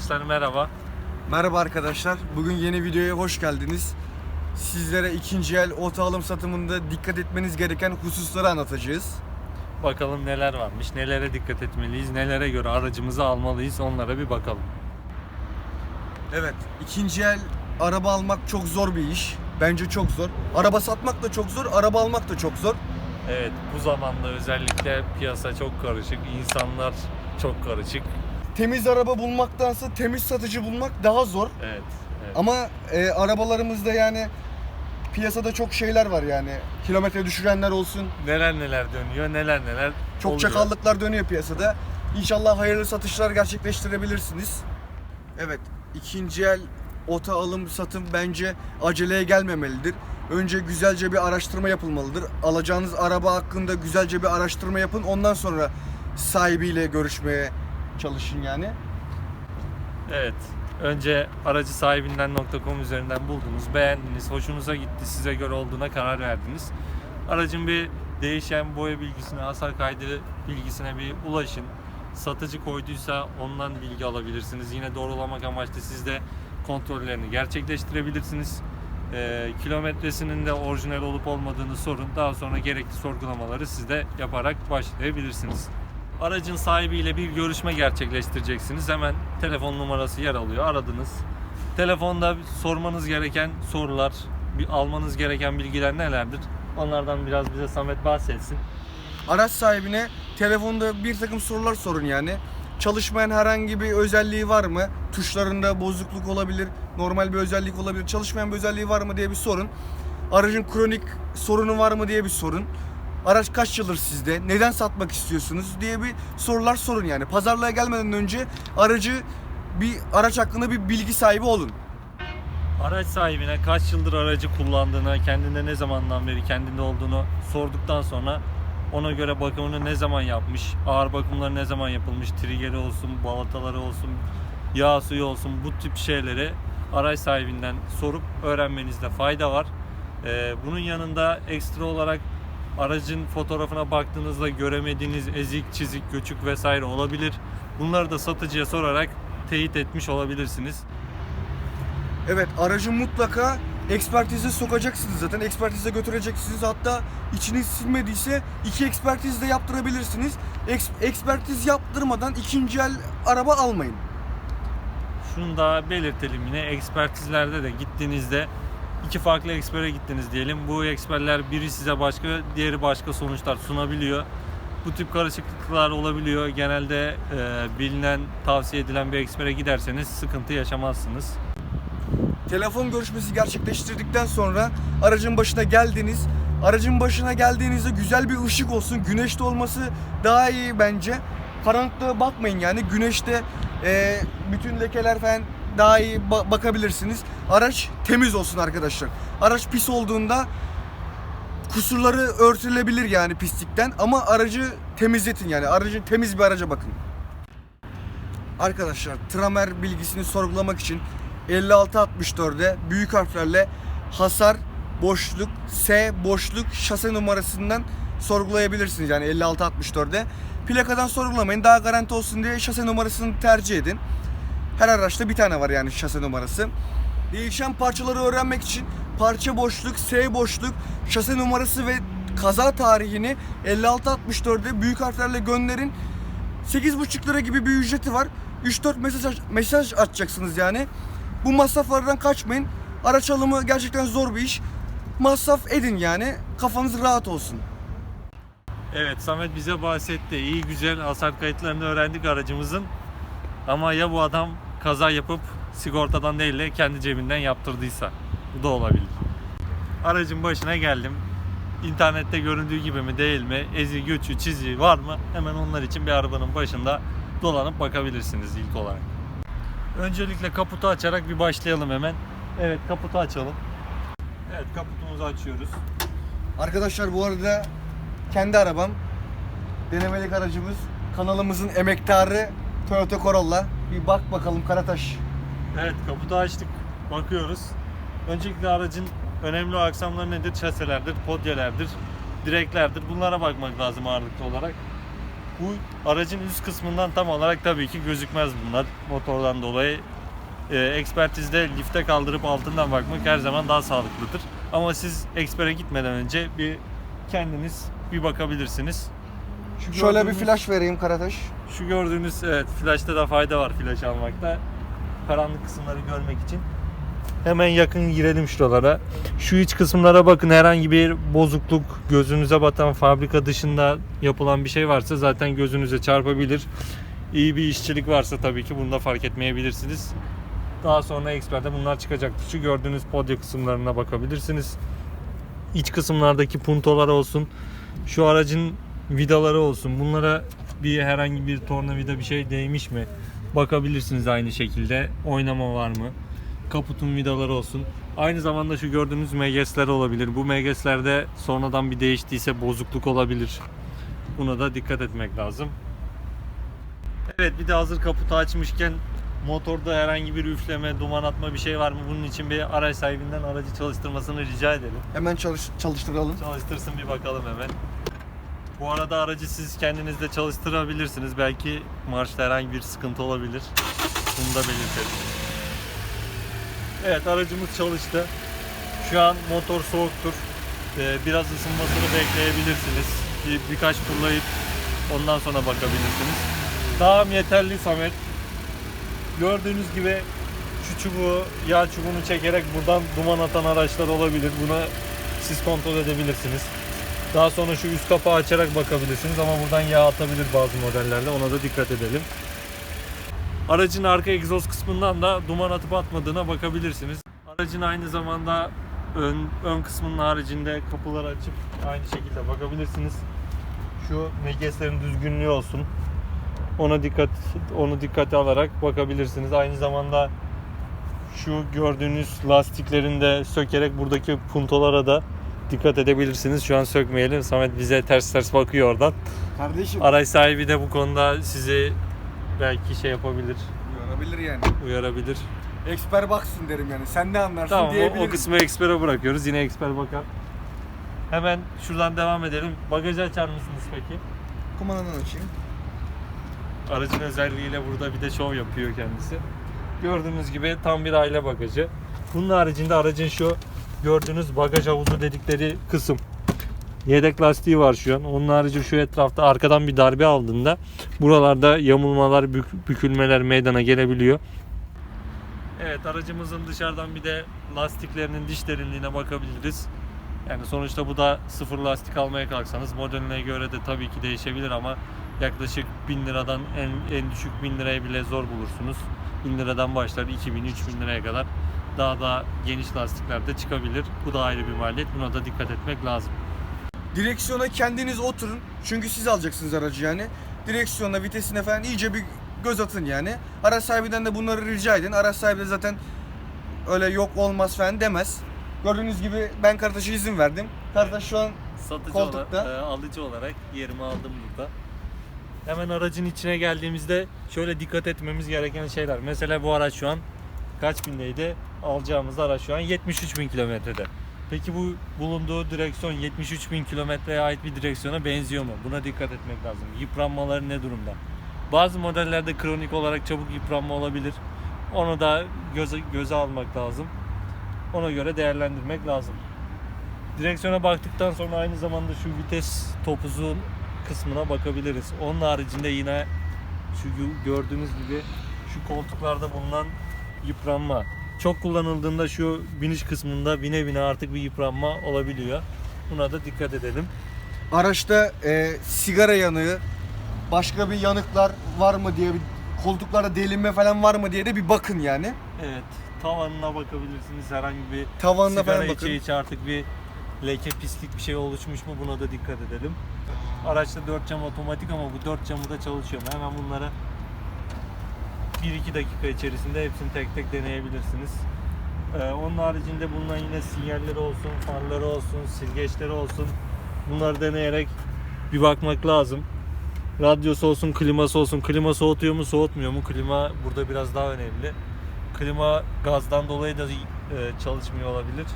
Arkadaşlar merhaba. Merhaba arkadaşlar. Bugün yeni videoya hoş geldiniz. Sizlere ikinci el oto alım satımında dikkat etmeniz gereken hususları anlatacağız. Bakalım neler varmış, nelere dikkat etmeliyiz, nelere göre aracımızı almalıyız onlara bir bakalım. Evet, ikinci el araba almak çok zor bir iş. Bence çok zor. Araba satmak da çok zor, araba almak da çok zor. Evet bu zamanda özellikle piyasa çok karışık, insanlar çok karışık. Temiz araba bulmaktansa temiz satıcı bulmak daha zor. Evet. evet. Ama e, arabalarımızda yani piyasada çok şeyler var yani. Kilometre düşürenler olsun. neler neler dönüyor, neler neler Çok oluyor. çakallıklar dönüyor piyasada. İnşallah hayırlı satışlar gerçekleştirebilirsiniz. Evet, ikinci el oto alım satım bence aceleye gelmemelidir. Önce güzelce bir araştırma yapılmalıdır. Alacağınız araba hakkında güzelce bir araştırma yapın. Ondan sonra sahibiyle görüşmeye çalışın yani. Evet. Önce aracı sahibinden.com üzerinden buldunuz, beğendiniz, hoşunuza gitti, size göre olduğuna karar verdiniz. Aracın bir değişen boya bilgisine, hasar kaydı bilgisine bir ulaşın. Satıcı koyduysa ondan bilgi alabilirsiniz. Yine doğrulamak amaçlı siz de kontrollerini gerçekleştirebilirsiniz. Ee, kilometresinin de orijinal olup olmadığını sorun. Daha sonra gerekli sorgulamaları siz de yaparak başlayabilirsiniz. Aracın sahibiyle bir görüşme gerçekleştireceksiniz. Hemen telefon numarası yer alıyor. Aradınız. Telefonda sormanız gereken sorular, almanız gereken bilgiler nelerdir? Onlardan biraz bize Samet bahsetsin. Araç sahibine telefonda bir takım sorular sorun yani. Çalışmayan herhangi bir özelliği var mı? Tuşlarında bozukluk olabilir, normal bir özellik olabilir. Çalışmayan bir özelliği var mı diye bir sorun. Aracın kronik sorunu var mı diye bir sorun. Araç kaç yıldır sizde? Neden satmak istiyorsunuz diye bir sorular sorun yani. Pazarlığa gelmeden önce aracı bir araç hakkında bir bilgi sahibi olun. Araç sahibine kaç yıldır aracı kullandığını, kendinde ne zamandan beri kendinde olduğunu sorduktan sonra ona göre bakımını ne zaman yapmış, ağır bakımları ne zaman yapılmış, trigeri olsun, balataları olsun, yağ suyu olsun bu tip şeyleri araç sahibinden sorup öğrenmenizde fayda var. Ee, bunun yanında ekstra olarak aracın fotoğrafına baktığınızda göremediğiniz ezik, çizik, göçük vesaire olabilir. Bunları da satıcıya sorarak teyit etmiş olabilirsiniz. Evet aracı mutlaka ekspertize sokacaksınız zaten. Ekspertize götüreceksiniz. Hatta içiniz sinmediyse iki ekspertiz de yaptırabilirsiniz. Eks- ekspertiz yaptırmadan ikinci el araba almayın. Şunu da belirtelim yine ekspertizlerde de gittiğinizde iki farklı ekspere gittiniz diyelim. Bu eksperler biri size başka, diğeri başka sonuçlar sunabiliyor. Bu tip karışıklıklar olabiliyor. Genelde e, bilinen, tavsiye edilen bir ekspere giderseniz sıkıntı yaşamazsınız. Telefon görüşmesi gerçekleştirdikten sonra aracın başına geldiniz. Aracın başına geldiğinizde güzel bir ışık olsun. Güneşte olması daha iyi bence. Karanlıkta bakmayın yani. Güneşte e, bütün lekeler falan daha iyi ba- bakabilirsiniz. Araç temiz olsun arkadaşlar. Araç pis olduğunda kusurları örtülebilir yani pislikten ama aracı temizletin yani. Aracın temiz bir araca bakın. Arkadaşlar tramer bilgisini sorgulamak için 5664'de büyük harflerle hasar boşluk S boşluk şase numarasından sorgulayabilirsiniz yani 5664'de. Plakadan sorgulamayın daha garanti olsun diye şase numarasını tercih edin. Her araçta bir tane var yani şase numarası. Değişen parçaları öğrenmek için parça boşluk, S boşluk, şase numarası ve kaza tarihini 5664'de büyük harflerle gönderin. 8,5 lira gibi bir ücreti var. 3-4 mesaj mesaj atacaksınız yani. Bu masraflardan kaçmayın. Araç alımı gerçekten zor bir iş. Masraf edin yani. Kafanız rahat olsun. Evet Samet bize bahsetti. İyi güzel hasar kayıtlarını öğrendik aracımızın. Ama ya bu adam kaza yapıp sigortadan değil de kendi cebinden yaptırdıysa. Bu da olabilir. Aracın başına geldim. İnternette göründüğü gibi mi değil mi? Ezi, göçü, çizi var mı? Hemen onlar için bir arabanın başında dolanıp bakabilirsiniz ilk olarak. Öncelikle kaputu açarak bir başlayalım hemen. Evet kaputu açalım. Evet kaputumuzu açıyoruz. Arkadaşlar bu arada kendi arabam. Denemelik aracımız. Kanalımızın emektarı Toyota Corolla. Bir bak bakalım Karataş. Evet kaputu açtık. Bakıyoruz. Öncelikle aracın önemli aksamları nedir? Şaselerdir, podyelerdir, direklerdir. Bunlara bakmak lazım ağırlıklı olarak. Bu aracın üst kısmından tam olarak tabii ki gözükmez bunlar motordan dolayı. Ee, ekspertizde lifte kaldırıp altından bakmak her zaman daha sağlıklıdır. Ama siz ekspere gitmeden önce bir kendiniz bir bakabilirsiniz. Şu Şöyle bir gördüğünüz- flash vereyim Karataş. Şu gördüğünüz evet flash'ta da fayda var flash almakta. Karanlık kısımları görmek için. Hemen yakın girelim şuralara. Şu iç kısımlara bakın herhangi bir bozukluk gözünüze batan fabrika dışında yapılan bir şey varsa zaten gözünüze çarpabilir. İyi bir işçilik varsa tabii ki bunu da fark etmeyebilirsiniz. Daha sonra eksperde bunlar çıkacaktır. Şu gördüğünüz podya kısımlarına bakabilirsiniz. İç kısımlardaki puntolar olsun. Şu aracın vidaları olsun. Bunlara bir herhangi bir tornavida bir şey değmiş mi? Bakabilirsiniz aynı şekilde. Oynama var mı? Kaputun vidaları olsun. Aynı zamanda şu gördüğünüz MGS'ler olabilir. Bu MGS'lerde sonradan bir değiştiyse bozukluk olabilir. Buna da dikkat etmek lazım. Evet bir de hazır kaputu açmışken motorda herhangi bir üfleme, duman atma bir şey var mı? Bunun için bir araç sahibinden aracı çalıştırmasını rica edelim. Hemen çalış çalıştıralım. Çalıştırsın bir bakalım hemen. Bu arada aracı siz kendiniz de çalıştırabilirsiniz. Belki marşta herhangi bir sıkıntı olabilir. Bunu da belirtelim. Evet aracımız çalıştı. Şu an motor soğuktur. Ee, biraz ısınmasını bekleyebilirsiniz. Bir, birkaç turlayıp ondan sonra bakabilirsiniz. Daha yeterli Samet. Gördüğünüz gibi şu çubuğu, yağ çubuğunu çekerek buradan duman atan araçlar olabilir. Buna siz kontrol edebilirsiniz. Daha sonra şu üst kapağı açarak bakabilirsiniz ama buradan yağ atabilir bazı modellerde. Ona da dikkat edelim. Aracın arka egzoz kısmından da duman atıp atmadığına bakabilirsiniz. Aracın aynı zamanda ön, ön kısmının haricinde kapıları açıp aynı şekilde bakabilirsiniz. Şu megeslerin düzgünlüğü olsun. Ona dikkat onu dikkate alarak bakabilirsiniz. Aynı zamanda şu gördüğünüz lastiklerini de sökerek buradaki puntolara da dikkat edebilirsiniz. Şu an sökmeyelim. Samet bize ters ters bakıyor oradan. Kardeşim. Araç sahibi de bu konuda sizi belki şey yapabilir, Olabilir yani. uyarabilir. Eksper baksın derim yani. Sen ne anlarsın Tamam o, diyebilirim. o kısmı ekspere bırakıyoruz. Yine eksper bakar. Hemen şuradan devam edelim. Bagajı açar mısınız peki? Kumandadan açayım. Aracın özelliğiyle burada bir de şov yapıyor kendisi. Gördüğünüz gibi tam bir aile bagajı. Bunun haricinde aracın şu gördüğünüz bagaj havuzu dedikleri kısım. Yedek lastiği var şu an. Onun harici şu etrafta arkadan bir darbe aldığında buralarda yamulmalar, bük- bükülmeler meydana gelebiliyor. Evet aracımızın dışarıdan bir de lastiklerinin diş derinliğine bakabiliriz. Yani sonuçta bu da sıfır lastik almaya kalksanız modeline göre de tabii ki değişebilir ama yaklaşık 1000 liradan en, en düşük 1000 liraya bile zor bulursunuz. 1000 liradan başlar 2000-3000 liraya kadar daha da geniş lastikler de çıkabilir. Bu da ayrı bir maliyet. Buna da dikkat etmek lazım. Direksiyona kendiniz oturun. Çünkü siz alacaksınız aracı yani. Direksiyona, vitesine falan iyice bir göz atın yani. Araç sahibinden de bunları rica edin. Araç sahibi de zaten öyle yok olmaz falan demez. Gördüğünüz gibi ben Karataş'a izin verdim. Karataş şu an Satıcı Koltukta. olarak, e, alıcı olarak yerimi aldım burada. Hemen aracın içine geldiğimizde şöyle dikkat etmemiz gereken şeyler. Mesela bu araç şu an kaç bindeydi? Alacağımız araç şu an 73 bin kilometrede. Peki bu bulunduğu direksiyon 73 bin kilometreye ait bir direksiyona benziyor mu? Buna dikkat etmek lazım. Yıpranmaları ne durumda? Bazı modellerde kronik olarak çabuk yıpranma olabilir. Onu da göze, göze almak lazım. Ona göre değerlendirmek lazım. Direksiyona baktıktan sonra aynı zamanda şu vites topuzun kısmına bakabiliriz. Onun haricinde yine şu gö- gördüğünüz gibi şu koltuklarda bulunan yıpranma. Çok kullanıldığında şu biniş kısmında bine bine artık bir yıpranma olabiliyor. Buna da dikkat edelim. araçta e, sigara yanığı, başka bir yanıklar var mı diye bir koltuklarda delinme falan var mı diye de bir bakın yani. Evet, tavanına bakabilirsiniz. Herhangi bir Tavanına sigara falan bakın. içe içe artık bir leke pislik bir şey oluşmuş mu buna da dikkat edelim. Araçta 4 cam otomatik ama bu 4 camı da çalışıyor? Hemen bunları 1-2 dakika içerisinde hepsini tek tek deneyebilirsiniz. Ee, onun haricinde bulunan yine sinyalleri olsun, farları olsun, silgeçleri olsun bunları deneyerek bir bakmak lazım. Radyosu olsun, kliması olsun. Klima soğutuyor mu, soğutmuyor mu? Klima burada biraz daha önemli. Klima gazdan dolayı da e, çalışmıyor olabilir.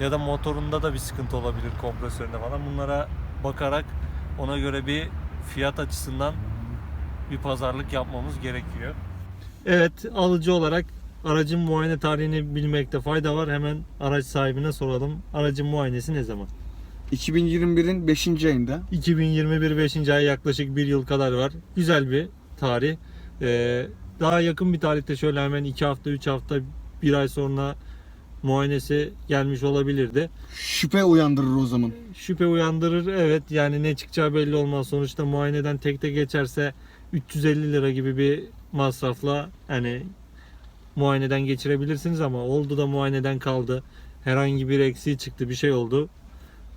Ya da motorunda da bir sıkıntı olabilir kompresöründe falan. Bunlara bakarak ona göre bir fiyat açısından bir pazarlık yapmamız gerekiyor. Evet, alıcı olarak aracın muayene tarihini bilmekte fayda var. Hemen araç sahibine soralım. Aracın muayenesi ne zaman? 2021'in 5. ayında. 2021 5. ay yaklaşık bir yıl kadar var. Güzel bir tarih. Ee, daha yakın bir tarihte şöyle hemen 2 hafta 3 hafta bir ay sonra muayenesi gelmiş olabilirdi. Şüphe uyandırır o zaman. Şüphe uyandırır evet yani ne çıkacağı belli olmaz. Sonuçta muayeneden tekte geçerse 350 lira gibi bir masrafla hani muayeneden geçirebilirsiniz ama oldu da muayeneden kaldı. Herhangi bir eksiği çıktı bir şey oldu.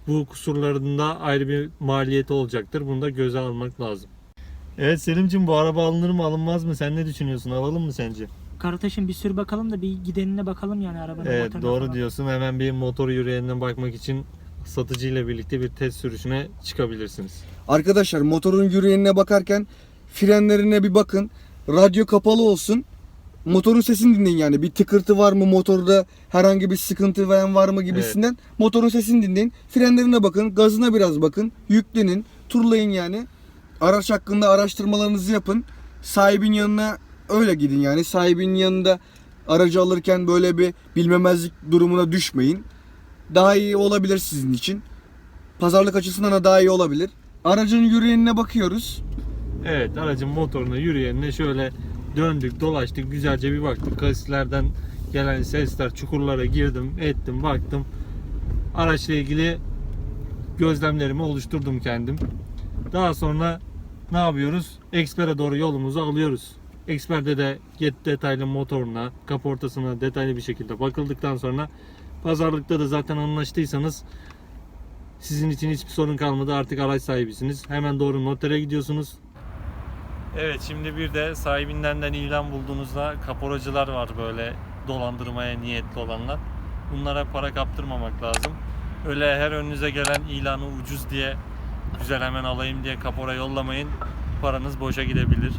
Bu kusurlarında ayrı bir maliyeti olacaktır. Bunu da göze almak lazım. Evet Selim'cim bu araba alınır mı alınmaz mı? Sen ne düşünüyorsun? Alalım mı sence? Kardeşim bir sür bakalım da bir gidenine bakalım yani arabanın Evet motoruna doğru falan. diyorsun. Hemen bir motor yüreğinden bakmak için satıcıyla birlikte bir test sürüşüne çıkabilirsiniz. Arkadaşlar motorun yüreğine bakarken frenlerine bir bakın. Radyo kapalı olsun. Motorun sesini dinleyin yani. Bir tıkırtı var mı motorda herhangi bir sıkıntı falan var mı gibisinden. Motorun sesini dinleyin. Frenlerine bakın. Gazına biraz bakın. Yüklenin. Turlayın yani. Araç hakkında araştırmalarınızı yapın. Sahibin yanına öyle gidin yani. Sahibin yanında aracı alırken böyle bir bilmemezlik durumuna düşmeyin. Daha iyi olabilir sizin için. Pazarlık açısından da daha iyi olabilir. Aracın yüreğine bakıyoruz. Evet aracın motoruna yürüyenine şöyle döndük dolaştık güzelce bir baktık. Kasislerden gelen sesler çukurlara girdim ettim baktım. Araçla ilgili gözlemlerimi oluşturdum kendim. Daha sonra ne yapıyoruz? Expert'e doğru yolumuzu alıyoruz. Expert'te de get detaylı motoruna kaportasına detaylı bir şekilde bakıldıktan sonra pazarlıkta da zaten anlaştıysanız sizin için hiçbir sorun kalmadı. Artık araç sahibisiniz. Hemen doğru notere gidiyorsunuz Evet şimdi bir de sahibinden ilan bulduğunuzda kaporacılar var böyle dolandırmaya niyetli olanlar. Bunlara para kaptırmamak lazım. Öyle her önünüze gelen ilanı ucuz diye güzel hemen alayım diye kapora yollamayın. Paranız boşa gidebilir.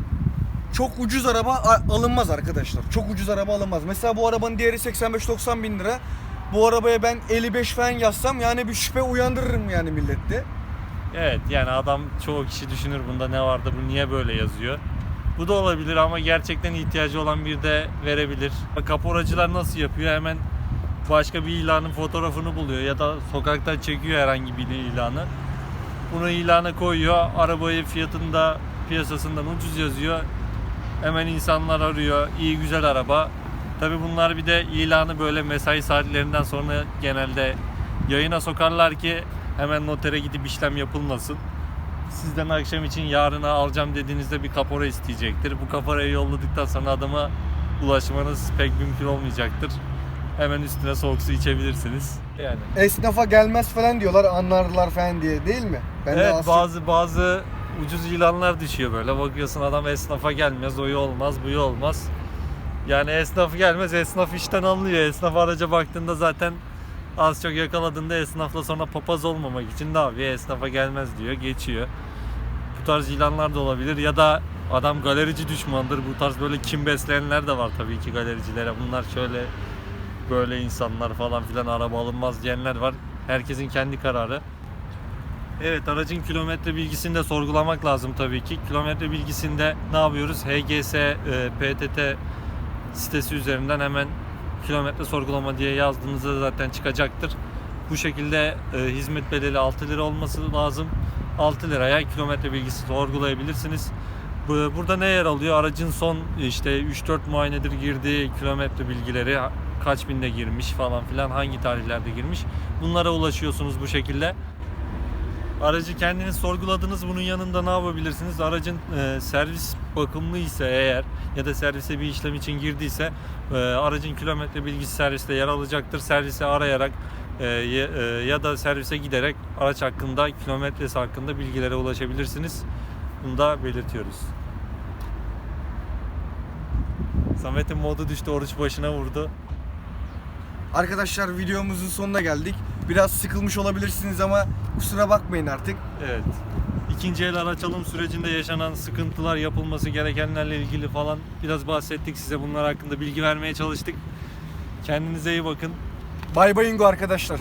Çok ucuz araba alınmaz arkadaşlar. Çok ucuz araba alınmaz. Mesela bu arabanın değeri 85-90 bin lira. Bu arabaya ben 55 falan yazsam yani bir şüphe uyandırırım yani millette. Evet yani adam çoğu kişi düşünür bunda ne vardı bu niye böyle yazıyor. Bu da olabilir ama gerçekten ihtiyacı olan bir de verebilir. Kaporacılar nasıl yapıyor? Hemen başka bir ilanın fotoğrafını buluyor ya da sokakta çekiyor herhangi bir ilanı. Bunu ilana koyuyor. Arabayı fiyatında piyasasından ucuz yazıyor. Hemen insanlar arıyor. İyi güzel araba. Tabi bunlar bir de ilanı böyle mesai saatlerinden sonra genelde yayına sokarlar ki hemen notere gidip işlem yapılmasın. Sizden akşam için yarına alacağım dediğinizde bir kapora isteyecektir. Bu kaporayı yolladıktan sonra adama ulaşmanız pek mümkün olmayacaktır. Hemen üstüne soğuk su içebilirsiniz. Yani. Esnafa gelmez falan diyorlar anlarlar falan diye değil mi? Ben de evet az- bazı bazı ucuz ilanlar düşüyor böyle. Bakıyorsun adam esnafa gelmez, o iyi olmaz, bu iyi olmaz. Yani esnaf gelmez, esnaf işten anlıyor. Esnaf araca baktığında zaten az çok yakaladığında esnafla sonra papaz olmamak için ne yapıyor? Esnafa gelmez diyor, geçiyor. Bu tarz ilanlar da olabilir ya da adam galerici düşmandır. Bu tarz böyle kim besleyenler de var tabii ki galericilere. Bunlar şöyle böyle insanlar falan filan araba alınmaz diyenler var. Herkesin kendi kararı. Evet aracın kilometre bilgisini de sorgulamak lazım tabii ki. Kilometre bilgisinde ne yapıyoruz? HGS, e, PTT sitesi üzerinden hemen kilometre sorgulama diye yazdığınızda zaten çıkacaktır. Bu şekilde e, hizmet bedeli 6 lira olması lazım. 6 liraya kilometre bilgisi sorgulayabilirsiniz. Bu- Burada ne yer alıyor? Aracın son işte 3-4 muayenedir girdiği kilometre bilgileri kaç binde girmiş falan filan hangi tarihlerde girmiş. Bunlara ulaşıyorsunuz bu şekilde. Aracı kendiniz sorguladınız. Bunun yanında ne yapabilirsiniz? Aracın e, servis bakımlı ise eğer ya da servise bir işlem için girdiyse e, aracın kilometre bilgisi serviste yer alacaktır. Servise arayarak e, e, ya da servise giderek araç hakkında kilometresi hakkında bilgilere ulaşabilirsiniz. Bunu da belirtiyoruz. Samet'in modu düştü, oruç başına vurdu. Arkadaşlar videomuzun sonuna geldik. Biraz sıkılmış olabilirsiniz ama kusura bakmayın artık. Evet. İkinci el araç alım sürecinde yaşanan sıkıntılar, yapılması gerekenlerle ilgili falan biraz bahsettik size. Bunlar hakkında bilgi vermeye çalıştık. Kendinize iyi bakın. Bay bayingo arkadaşlar.